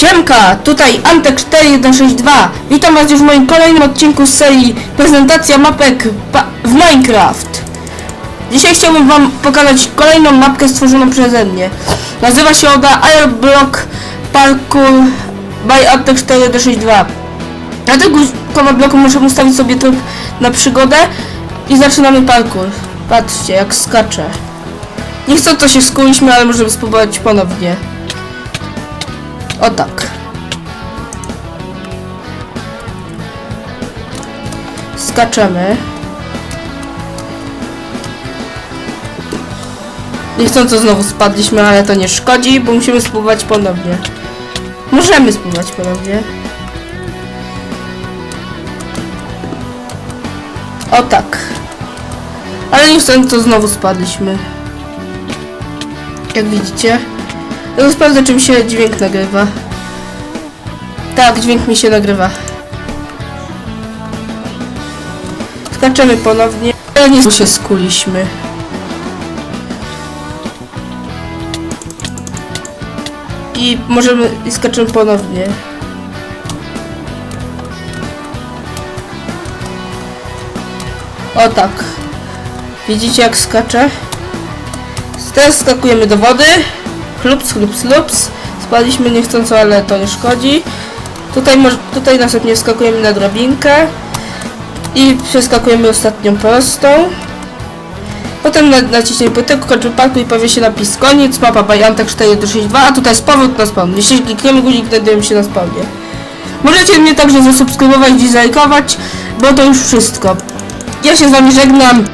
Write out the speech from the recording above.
Siemka, tutaj Antek4162. Witam was już w moim kolejnym odcinku z serii prezentacja mapek w Minecraft. Dzisiaj chciałbym wam pokazać kolejną mapkę stworzoną przeze mnie. Nazywa się ona Airblock Parkour by Antek4162. Na tego bloku muszę ustawić sobie tryb na przygodę i zaczynamy parkour. Patrzcie jak skaczę. Nie chcę to się skuliśmy, ale możemy spróbować ponownie. O tak. Skaczemy. Niechcąco znowu spadliśmy, ale to nie szkodzi, bo musimy spróbować ponownie. Możemy spróbować ponownie. O tak. Ale niechcąco znowu spadliśmy. Jak widzicie. Ja sprawdzę, czy mi się dźwięk nagrywa. Tak, dźwięk mi się nagrywa. Skaczemy ponownie. Ale nie się skuliśmy. I możemy... i skaczemy ponownie. O tak. Widzicie jak skaczę? Teraz skakujemy do wody. Chlups, chlups, chlups. Spadliśmy niechcąco, ale to nie szkodzi. Tutaj, tutaj następnie skakujemy na drabinkę. I przeskakujemy ostatnią prostą. Potem na, naciśniemy płytek, kończy parku i powie się napis koniec, mapa by Antek 4262, a tutaj jest powrót na spawn. Jeśli klikniemy guzik, znajdujemy się na spawnie. Możecie mnie także zasubskrybować i zalajkować, bo to już wszystko. Ja się z wami żegnam.